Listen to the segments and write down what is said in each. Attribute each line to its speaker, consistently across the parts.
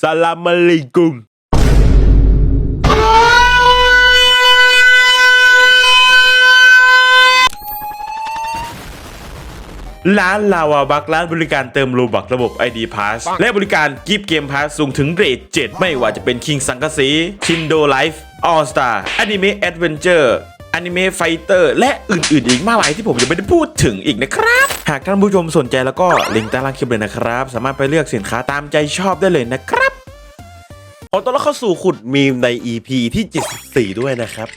Speaker 1: สลามอะลัยกุมร้านลาวาบักร้านบริการเติมโลบักระบบ ID Pass และบริการกิฟต์เกมพาสสูงถึงเกรด7ไม่ว่าจะเป็น King สังกะสีชินโดไลฟ์ออสตาอนิเมะแอดเวนเจอร์อนิเมะไฟเตอร์และอื่นๆ อีกมากมายที่ผมยังไม่ได้พูดถึงอีกนะครับ หากท่านผู้ชมสนใจแล้วก็ลิงก์ใต้ล่างคลิปเลยนะครับ สามารถไปเลือกสินค้าตามใจชอบได้เลยนะครับขอต้อนรับเข้าสู่ขุดมีมใน EP ที่ 74 ด้วยนะครับ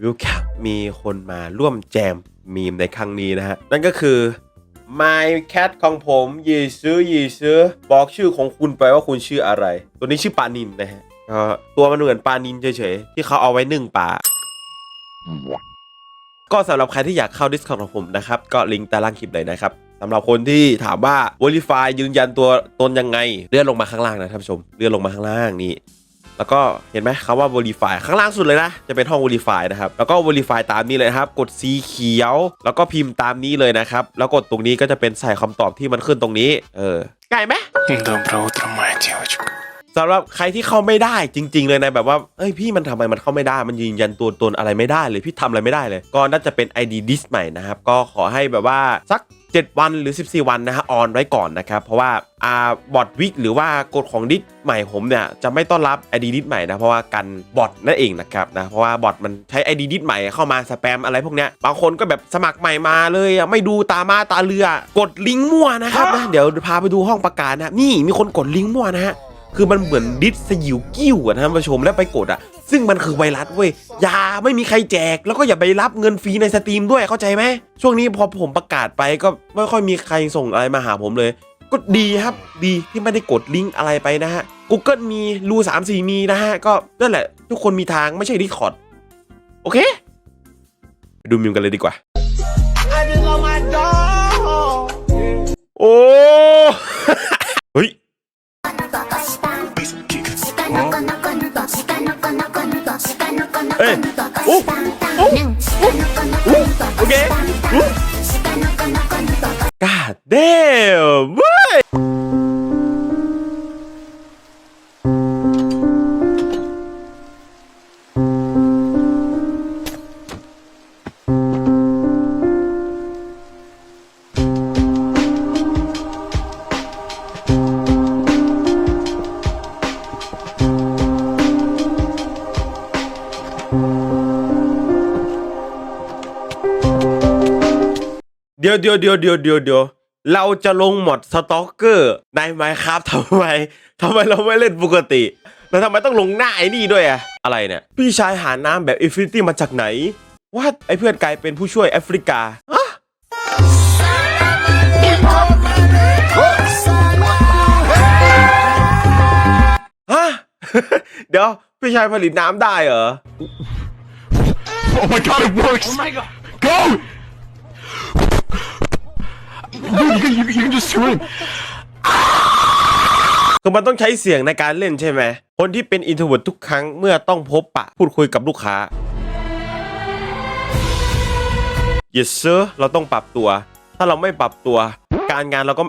Speaker 1: วิวแคปมีคนมาร่วมแจมมีมในครั้งนี้นะฮะ นั่นก็คือ My Cat ของผมยีซื้อยีซื้อบอกชื่อของคุณไปว่าคุณชื่ออะไร ตัวนี้ชื่อปลานินนะฮะก็ตัวมันเหมือนปลานินเฉยๆ ที่เขาเอาไว้นึ่งปลา ก็สำหรับใครที่อยากเข้า Discord ของผมนะครับ ก็ลิงก์ใต้ล่างคลิปเลยนะครับสำหรับคนที่ถามว่า Verify ยืนยันตัวตนยังไง เลื่อนลงมาข้างล่างนะท่านผู้ชม เลื่อนลงมาข้างล่างนี่ แล้วก็เห็นไหมคำว่า Verify ข้างล่างสุดเลยนะ จะเป็นห้อง Verify นะครับ แล้วก็ Verify ตามนี้เลยนะครับ กดสีเขียว แล้วก็พิมพ์ตามนี้เลยนะครับ แล้วกดตรงนี้ก็จะเป็นใส่คำตอบที่มันขึ้นตรงนี้ เออง่ายไหม
Speaker 2: Доброе утро, моя девочка.
Speaker 1: สำหรับใครที่เข้าไม่ได้จริง ๆ เลยนะแบบว่าเอ้ยพี่มันทำไมมันเข้าไม่ได้ มันยืนยันตัวตนอะไรไม่ได้เลยพี่ทำอะไรไม่ได้เลย ก็น่าจะเป็น ID dis ใหม่นะครับก็ขอให้แบบว่าสัก 7 วันหรือ 14 วันนะฮะออนไว้ก่อนนะครับเพราะว่าอ่าบอทวิกหรือว่ากฎของดิสใหม่ผมเนี่ยจะไม่ต้อนรับ ID ดิสใหม่นะเพราะว่ากันบอทนั่นเองนะครับนะเพราะว่าบอทมันใช้ ID ดิสใหม่เข้ามาสแปมอะไรพวกเนี้ยบางคนก็แบบสมัครใหม่มาเลยอะไม่ดูตามาตาเรือกดลิงก์มั่วนะครับนะเดี๋ยวพาไปดูห้องประกาศนะนี่มีคนกดลิงก์มั่วนะฮะ คือมันเหมือนดิสสยิวกิ้วอะท่านผู้ชมแล้วไปกดอะซึ่งมันคือไวรัสเว้ยอย่าไม่มีใครแจก แล้วก็อย่าไปรับเงินฟรีในสตรีมด้วยเข้าใจไหมช่วงนี้พอผมประกาศไปก็ไม่ค่อยมีใครส่งอะไรมาหาผมเลยก็ดีครับดีที่ไม่ได้กดลิงก์อะไรไปนะฮะ Google มีรู3 4มีนะฮะ ก็นั่นแหละ ทุกคนมีทางไม่ใช่ดิคอร์ดโอเคไปดูมิมกันเลยดีกว่า
Speaker 3: I just love my dog.
Speaker 1: โอ้ เฮ้ย
Speaker 4: เอ้ยโอ้โอ้
Speaker 1: โอ เคกาดเดมเว้ยเดี๋ยวเดี๋ยวเดี๋ยวเดี๋ยวเดี๋ยวเดี๋ยวเราจะลงหมดสต็อกเกอร์ในไมครับทำไมทำไมเราไม่เล่นปกติแล้วทำไมต้องลงหน้าไอ้นี่ด้วยอะอะไรเนี่ย พี่ชายหาน้ำแบบอินฟินิตี้มาจากไหนว่าไอ้เพื่อนกลายเป็นผู้ช่วยแอฟริกาอะฮะเดี๋ยว พี่ชายผลิตน้ำได้เหรอ
Speaker 2: Oh my god, it works! Oh my god! Go! You can, you, you can just swim.
Speaker 1: คือมันต้องใช้เสียงในการเล่นใช่ไหม คนที่เป็นอินโทรเวิร์ทุกครั้งเมื่อต้องพบปะพูดคุยกับลูกค้า yes sir เราต้องปรับตัว ถ้าเราไม่ปรับตัว การงานเราก็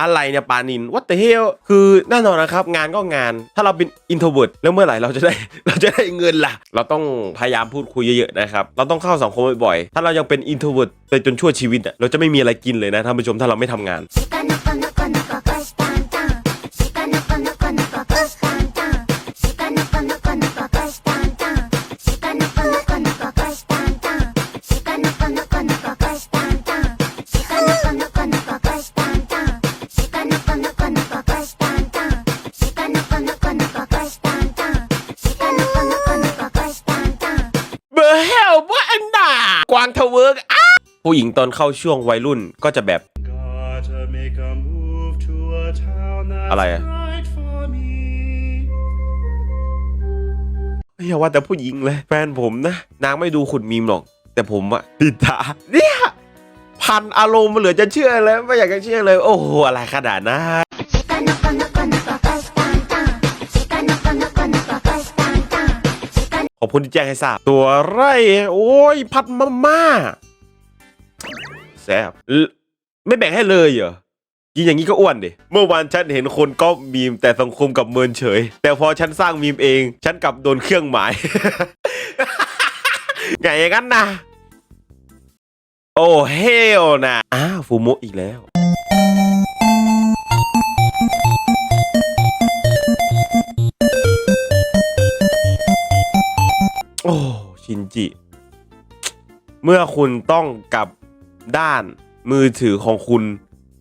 Speaker 1: อะไรเนี่ยปานิน what the hell คือแน่นอนนะครับ งานก็งาน ถ้าเราเป็นอินโทรเวิร์ดแล้วเมื่อไหร่เราจะได้เราจะได้เงินล่ะ เราต้องพยายามพูดคุยเยอะๆนะครับ เราต้องเข้าสังคมบ่อยๆ ถ้าเรายังเป็นอินโทรเวิร์ดไปจนชั่วชีวิตอะเราจะไม่มีอะไรกินเลยนะท่านผู้ชมถ้าเราไม่ทำงาน วางทะเวิร์กอ้าผู้หญิงตอนเข้าช่วงวัยรุ่นก็จะแบบ
Speaker 3: Gotta make a move to a town that's
Speaker 1: อะไรอะ
Speaker 3: right for me.
Speaker 1: อย่าว่าแต่ผู้หญิงเลย แฟนผมนะ นางไม่ดูขุดมีมหรอก แต่ผมอะติดตาเนี่ยพันอารมณ์เหลือจะเชื่อเลย ไม่อยากจะเชื่อเลย โอ้โห อะไรขนาดนั้น ขอบคุณที่แจ้งให้ทราบ ตัวไรโอ้ยพัดมาม่าแซ่บไม่แบ่งให้เลยเหรอกินอย่างนี้ก็อ้วนดิ เมื่อวานฉันเห็นคนก็มีมแต่สังคมกับเมินเฉย แต่พอฉันสร้างมีมเอง ฉันกลับโดนเครื่องหมาย ไงอย่างนั้นนะ โอ้เฮลนะอ้าวฟูโมอีกแล้ว โอ้ชินจิ เมื่อคุณต้องกลับด้านมือถือของคุณ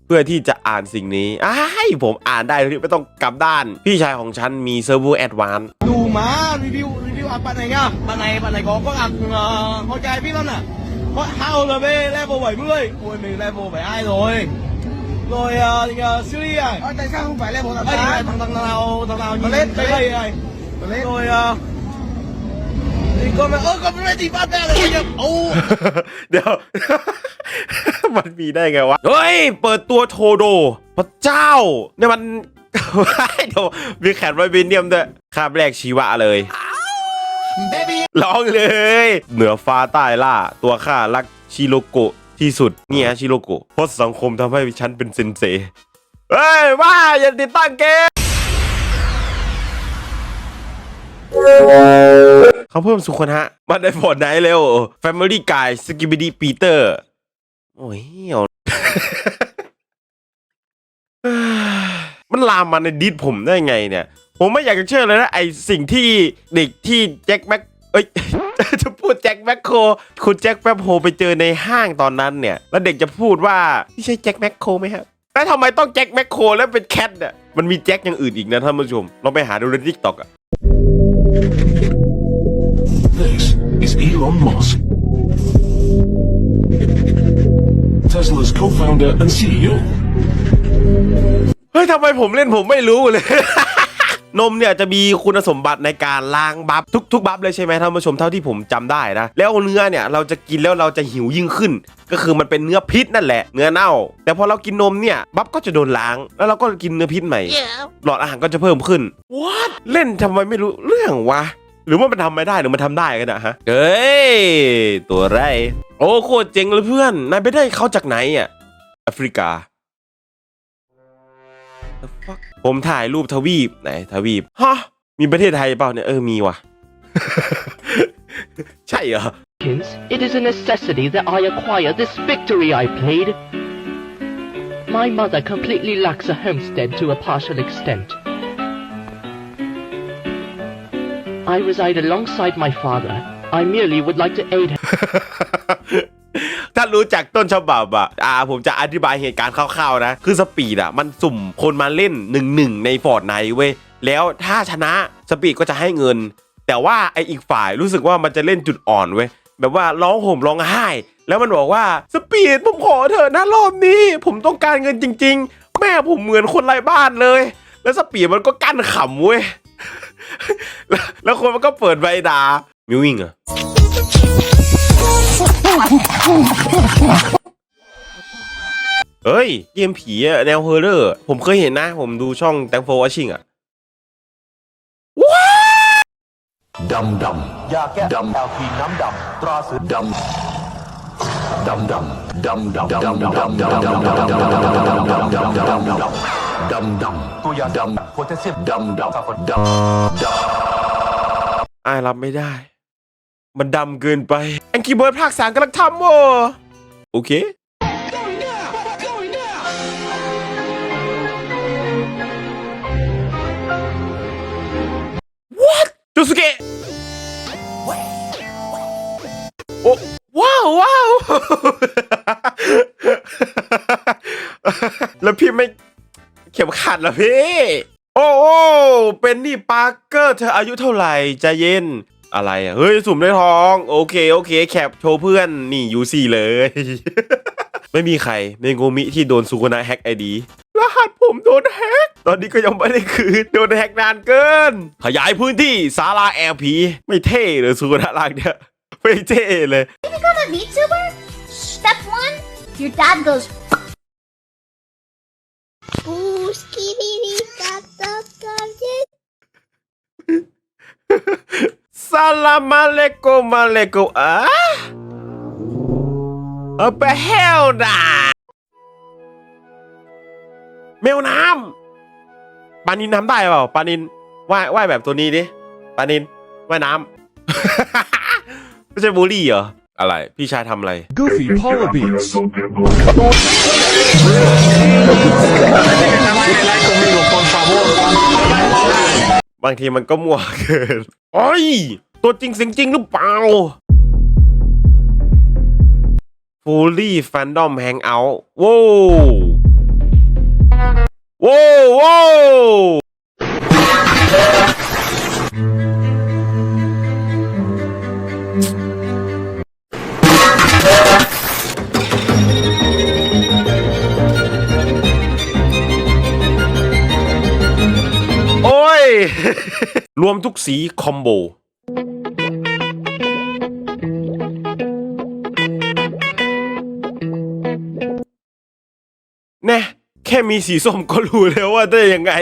Speaker 1: เพื่อที่จะอ่านสิ่งนี้อ้ายผมอ่านได้โดยที่ไม่ต้องกลับด้าน พี่ชายของฉันมีเซิร์ฟเวอร์แอดวาน
Speaker 5: ดูมารีวิวรีวิวอะปันไหนอะปันไหนปันไหนก็ก็อะเอ่อเข้าใจพี่แล้วน่ะเพราะเฮาเลยเว้ย level bảy mươi ôi mình level bảy hai rồi rồi à, thì, à, Siri à
Speaker 6: Ờ, tại sao không phải level
Speaker 5: Ê,
Speaker 6: 88?
Speaker 5: thằng thằng thằng nào thằng nào nhìn
Speaker 6: lên,
Speaker 5: đây
Speaker 6: lên.
Speaker 5: Đây này
Speaker 6: lên.
Speaker 5: rồi à, thì con mẹ ơ con mẹ thì bắt ra rồi nhá ô
Speaker 1: เดี๋ยว มันมีได้ไงวะ เฮ้ย เปิดตัวโทโด พระเจ้า เนี่ยมัน เดี๋ยวมีแขนไวบินเนียมด้วยคาบแรกชีวะเลยร้องเลย เหนือฟ้าใต้ล่า ตัวข้ารักชิโรโกะที่สุดเนี่ยชิโรโกะเพราะสังคมทำให้ฉันเป็นเซนเซเฮ้ยว่าอย่าติดตั้งเกม เขาเพิ่มสุขนะมาได้ผลไหนเร็ว Family Guy s k i b i d y Peter โอ้ยเหี่ยวมันลามมาในดิสผมได้ไงเนี่ย ผมไม่อยากจะเชื่อเลยนะ ไอสิ่งที่เด็กที่แจ็คแม็กเอ้ย จะพูดแจ็คแม็กโคคุณแจ็คแป๊บโฮไปเจอในห้างตอนนั้นเนี่ย แล้วเด็กจะพูดว่านี่ใช่แจ็คแม็กโคไหมครับแล้วทำไมต้องแจ็คแม็กโคแล้วเป็นแคทเนี่ยมันมีแจ็คอย่างอื่นอีกนะท่านผู้ชมลองไปหาดูในทิกตอกอะ
Speaker 2: This is Elon Musk, Tesla's co-founder and E CEO.
Speaker 1: เฮ้ยทำไมผมเล่นผมไม่รู้เลย นมเนี่ยจะมีคุณสมบัติในการล้างบัฟทุกทุกบัฟเลยใช่ไหมท่านผู้ชมเท่าที่ผมจำได้นะ แล้วเนื้อเนี่ยเราจะกินแล้วเราจะหิวยิ่งขึ้น ก็คือมันเป็นเนื้อพิษนั่นแหละ เนื้อเน่า แต่พอเรากินนมเนี่ยบัฟก็จะโดนล้าง แล้วเราก็กินเนื้อพิษใหม่หลอดอาหารก็จะเพิ่มขึ้น what เล่นทำไมไม่รู้เรื่องวะ หรือว่ามันทำไม่ได้หรือมันทำได้กันนะฮะเฮ้ยตัวไร โอ้โคตรเจ๋งเลยเพื่อนนายไปได้เขาจากไหนอะแอฟริกา The fuck ผมถ่ายรูปทวีปไหนทวีปฮะมีประเทศไทยเปล่าเนี่ยเออมีว่ะ ใช่เหรอ
Speaker 7: Hence, it is a necessity that I acquire this victory I played. My mother completely lacks a homestead to a partial extent. I reside alongside my father. I merely would like to aid him.
Speaker 1: ถ้ารู้จักต้นฉบับอะอ่า ผมจะอธิบายเหตุการณ์คร่าวๆนะ คือสปีดอะ มันสุ่มคนมาเล่นหนึ่งหนึ่งในฟอร์ดไนเว้ย แล้วถ้าชนะสปีดก็จะให้เงิน แต่ว่าไออีกฝ่ายรู้สึกว่ามันจะเล่นจุดอ่อนเว้ย แบบว่าร้องห่มร้องไห้ แล้วมันบอกว่าสปีดผมขอเถอะนะรอบนี้ ผมต้องการเงินจริง ๆ แม่ผมเหมือนคนไร้บ้านเลย แล้วสปีดมันก็กั้นขำเว้ย แล้วแล้วคนมันก็เปิดใบดามิววิ่งอะเฮ้ย เกมผีอะแนวเฮอร์เรอร์ ผมเคยเห็นนะ ผมดูช่อง Thank for watching อะ
Speaker 2: Dum dum. ยาแก้ดำแอลพีน้ำดำตราสือดำดำดำดำดำดำดำดำดำดำดำดำดำดำดำดำดำดำดำตัวยาดำโพแทสเซียมดำดำดำดำ
Speaker 1: อายรับไม่ได้ มันดำเกินไปแองกี้เบิร์ดภาคสามกำลังทำโวโอเค What จูสุเกะโอ้ว้าวว้าวแล้วพี่ไม่เข็มขัดเหรอพี่ โอ้โอ้เป็นนี่ปาร์เกอร์เธออายุเท่าไหร่ใจเย็น อะไรอะเฮ้ยสุ่มได้ทอง โอเคโอเค แคปโชว์เพื่อนนี่ยูซี่เลย ไม่มีใครในโงมิที่โดนสุกนะแฮกไอดีรหัสผมโดนแฮก ตอนนี้ก็ยังไม่ได้คืน โดนแฮกนานเกิน ขยายพื้นที่ศาลาแอลพีไม่เท่เลยสุกนะลางเนี่ยไม่เท่เลย
Speaker 4: become a VTuber? Step one, your dad goes.
Speaker 1: สลามอะเลกุมอะเลกุมอะเออไปเฮลดาวน้ำปลานินทำได้เปล่าปลานินว่ายว่ายแบบตัวนี้ดิปลานินว่ายน้ำ ไม่ใช่บูลลี่เหรอ อะไร พี่ชายทำอะไร
Speaker 6: Goofy Polar Beats.
Speaker 1: บางทีมันก็มั่วเกินโอ้ย ตัวจริงเสียงจริงหรือเปล่า Fully Fandom Hangout ว้าวว้าวว้าว ทุกสีคอมโบ แน่แค่มีสีส้มก็รู้แล้วว่าได้ยังไง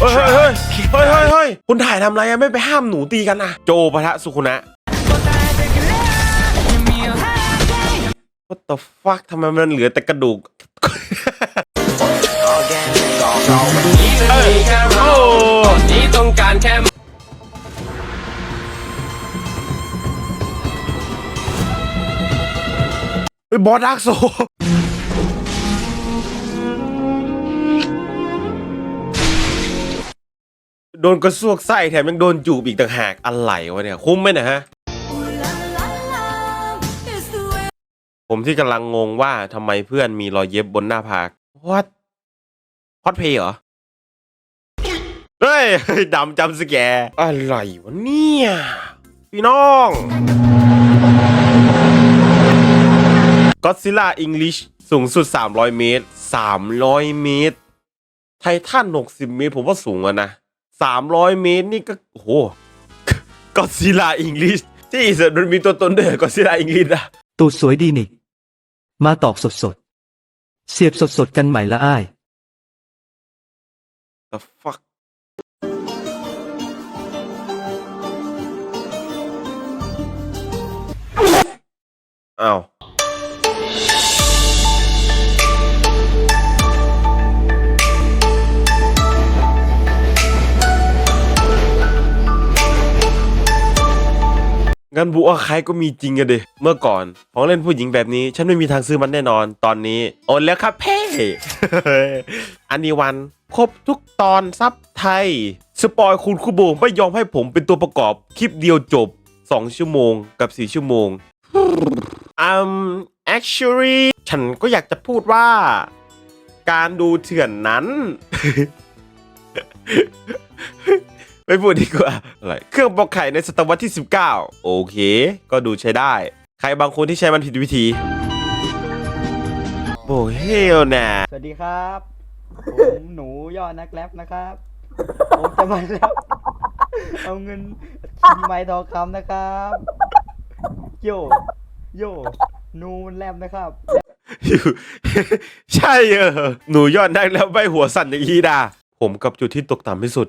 Speaker 1: เฮ้ยเฮ้ยเฮ้ยเฮ้ยเฮ้ยคุณถ่ายทำไรอะไม่ไปห้ามหนูตีกันนะโจปะทะสุคุนะ What the fuck ทำไมมันเหลือแต่กระดูก เอ้ยโอ้นี่ต้องการแค่เฮ้ยบอสดักโซโดนกระซวกไส้แถมยังโดนจูบอีกต่างหากอะไรวะเนี่ย คุ้มไหมเนะฮะ ผมที่กำลังงงว่าทำไมเพื่อนมีรอยเย็บบนหน้าผาก What อตเพย์เหรอ เฮ้ยดำจำสแกร์อะไรวะเนี่ย พี่น้องก็ซิล่าอังกฤษสูงสุด 300 เมตร 300 เมตร ไททัน60 เมตร ผมว่าสูงอะนะ 300 เมตรนี่ก็ โอ้โหก็ซิล่าอังกฤษที่สุดมันมีตัวตนด้วยก็ซิล่าอังกฤษอะ
Speaker 8: ตูดสวยดีนี่ มาตอกสดสดๆเสียบสดสดๆ กันใหม่ละอ้าย
Speaker 1: the fuck อ้าวงั้นบุว่าใครก็มีจริงอะเดเมื่อก่อน ของเล่นผู้หญิงแบบนี้ ฉันไม่มีทางซื้อมันแน่นอน ตอนนี้ โอนแล้วครับเพ่ อันนี้วัน ครบทุกตอนซับไทย สปอยคุณคุโบไม่ยอมให้ผมเป็นตัวประกอบคลิปเดียวจบ 2 ชั่วโมงกับ 4 ชั่วโมงอืม actually ฉันก็อยากจะพูดว่า การดูเถื่อนนั้น ไม่พูดดีกว่าอะไรเครื่องปอกไข่ในศตวรรษที่ 19 โอเค ก็ดูใช้ได้ ใครบางคนที่ใช้มันผิดวิธีโอ้เฮลนะ
Speaker 9: สวัสดีครับ ผมหนูยอดนักแรปนะครับ ผมจะมาแรปเอาเงินชิงไม้ทองคำนะครับ โย โยหนูมันแรปนะครับ
Speaker 1: อยู่ ใช่เออหนูยอดได้แล้วใบหัวสั่นอย่างนี้ดา ผมกับจุดที่ตกต่ำที่สุด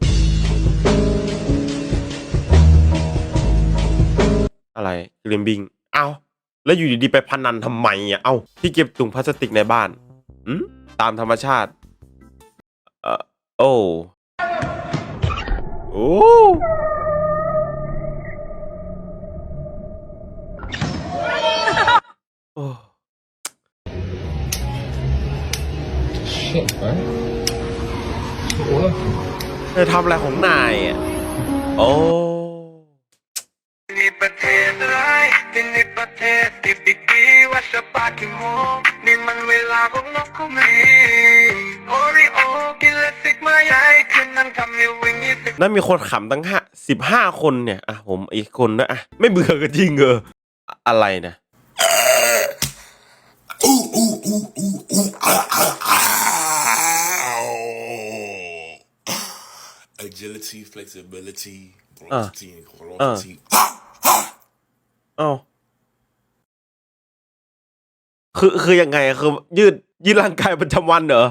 Speaker 1: อะไรกลิมบิง เอาแล้วอยู่ดีๆไปพนันทำไมอะ เอาที่เก็บถุงพลาสติกในบ้านอืมตามธรรมชาติ เอ่อโอ้โอ้โอ้เธอทำอะไรของนายอะ โอ้
Speaker 10: นั่นมี
Speaker 1: คนขำตั้งห้าสิบห้าคนเนี่ยอะผมอีกคนนะอะไม่เบื่อกันจริงเอออะอะไรนะ
Speaker 2: Agility, flexibility,
Speaker 1: Ah.
Speaker 2: velocity, and velocity.
Speaker 1: เอ้าคือคือยังไงอะคือยืดยืดร่างกายประจำวันเหรอ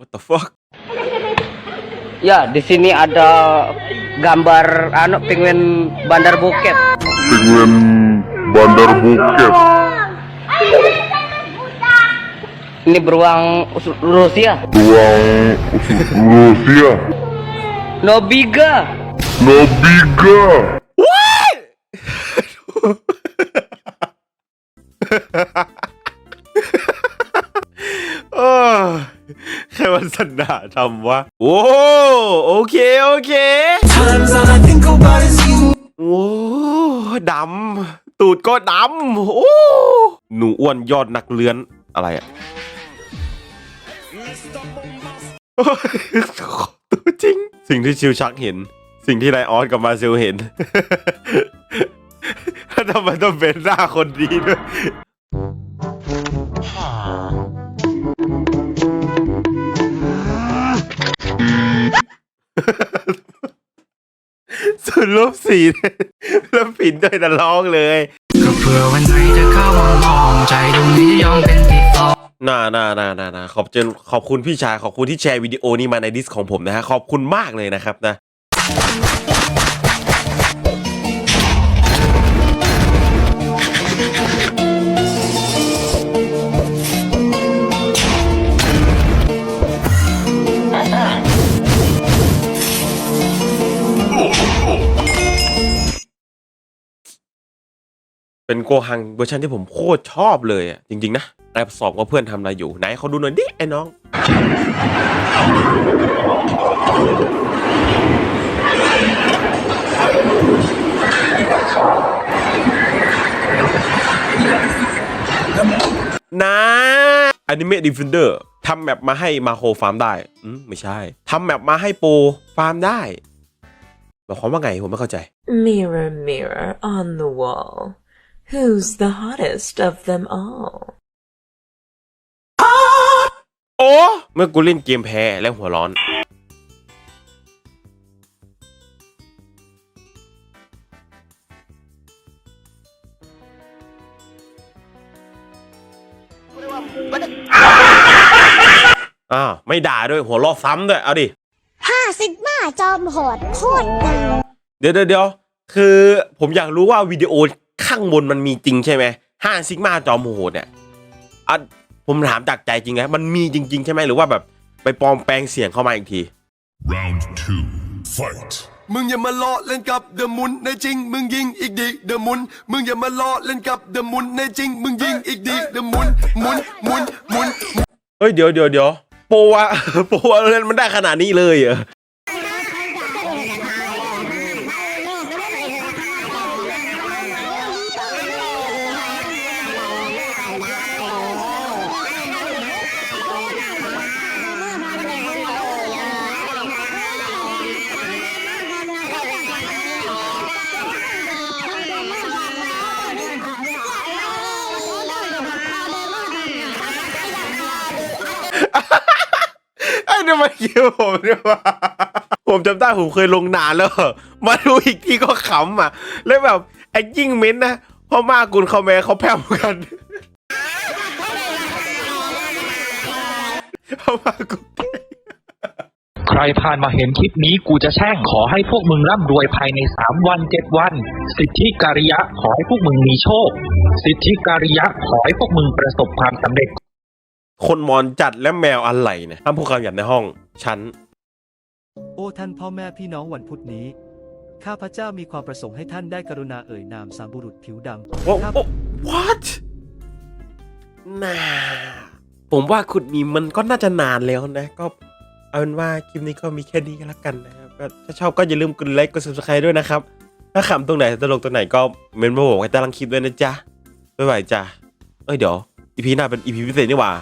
Speaker 1: What the fuck
Speaker 9: Ya, di sini ada gambar anu penguin bandar bokep.
Speaker 6: dengan Bandar Bukit.
Speaker 7: Ini beruang Rusia.
Speaker 6: Ruang Rusia.
Speaker 7: Nobiga.
Speaker 6: Nobiga.
Speaker 1: เออแค่วันสันดาทำวะ โอ้โอเค โอเค โอ้ดำ ตูดก็ดำ โอ้ หนูอ้วนยอดนักเลื้อน อะไรอะตัวจริง สิ่งที่ชิวชักเห็น สิ่งที่ไลออนกับมาเซลเห็นทำไมต้องเป็นหน้าคนดีด้วย ส่วนรูปสีเนี่ยแล้วผินด้วยนะร้องเลย
Speaker 10: เพื่อวันไหนจะเข้ามามองใจดวงนี้ยอมเป็นติดต่อ
Speaker 1: น่าน่าน่าน่าน่าขอบเจนขอบคุณพี่ชายขอบคุณที่แชร์วิดีโอนี้มาในดิสของผมนะฮะ ขอบคุณมากเลยนะครับนะ เป็นโกฮังเวอร์ชันที่ผมโคตรชอบเลยอะจริง ๆ นะแอบสอบว่าเพื่อนทำอะไรอยู่ ไหนเขาดูหน่อยดิ ไอ้น้อง นะอนิเมะดิฟเฟนเดอร์ทำแมปมาให้มาโคฟาร์มได้ อืมไม่ใช่ทำแมปมาให้โปรฟาร์มได้หมายความว่าไงผมไม่เข้าใจ
Speaker 11: Mirror, mirror on the wall, who's the hottest of them all?
Speaker 1: โอ้เมื่อกูเล่นเกมแพ้และหัวร้อน อ้าว ไม่ด่าด้วยหัวเรอซ้ำด้วย เอาดิ
Speaker 4: ห้าซิกมาจอมโหดโคตรตึง
Speaker 1: เดี๋ยวเดี๋ยวเดี๋ยวคือผมอยากรู้ว่าวิดีโอ ข้างบนมันมีจริงใช่ไหมห้าซิกมาจอมโหดเนี่ยอะผมถามจากใจจริงนะมันมีจริง ๆ ใช่ไหมหรือว่าแบบไปปลอมแปลงเสียงเข้ามาอีกที
Speaker 6: Round two. Fight.
Speaker 10: มึงอย่ามาล้อเล่นกับเดอะมุนในจริง มึงยิงอีกดีเดอะมุน มึงอย่ามาล้อเล่นกับเดอะมุนในจริง มึงยิงอีกดีเดอะมุนหมุนหมุนหมุน
Speaker 1: เฮ้ยเดี๋ยวเดี๋ยวเดี๋ยวโปรอะโปรอะเล่นมันได้ขนาดนี้เลยเหรอ ไอ้นี่มันเกี่ยวผมเนี่ยว่าผมจำได้ผมเคยลงนานแล้ว มาดูอีกทีก็ขำอะ แล้วแบบไอ้ยิ่งเม้นนะพ่อมากุลเขาแม่เขาแพร่มกันพ่อมากุล
Speaker 12: ใครผ่านมาเห็นคลิปนี้กูจะแช่งขอให้พวกมึงร่ำรวยภายในสามวันเจ็ดวัน สิทธิการิยะขอให้พวกมึงมีโชค สิทธิการิยะขอให้พวกมึงประสบความสำเร็จ
Speaker 1: คนมอนจัดและแมวอะไรเนี่ยห้ามพูดคำหยาบในห้องฉัน
Speaker 8: โอ้ท่านพ่อแม่พี่น้องวันพุธนี้ ข้าพเจ้ามีความประสงค์ให้ท่านได้กรุณาเอ่ยนามสามบุรุษผิวดำ
Speaker 1: โอ้
Speaker 8: ข้า
Speaker 1: โอ้ what น่าผมว่าขุดมีมันก็น่าจะนานแล้วนะ ก็เอาเป็นว่าคลิปนี้ก็มีแค่นี้ก็แล้วกันนะครับก็ถ้าชอบก็อย่าลืมกดไลค์กด subscribe ด้วยนะครับ ถ้าขำตรงไหนตลกตรงไหนก็เมนมาบอกไว้ใต้ล่างคลิปด้วยนะจ๊ะบ๊ายบายจ้ะเอ้ยเดี๋ยวอีพีหน้าเป็นอีพีพิเศษนี่หว่า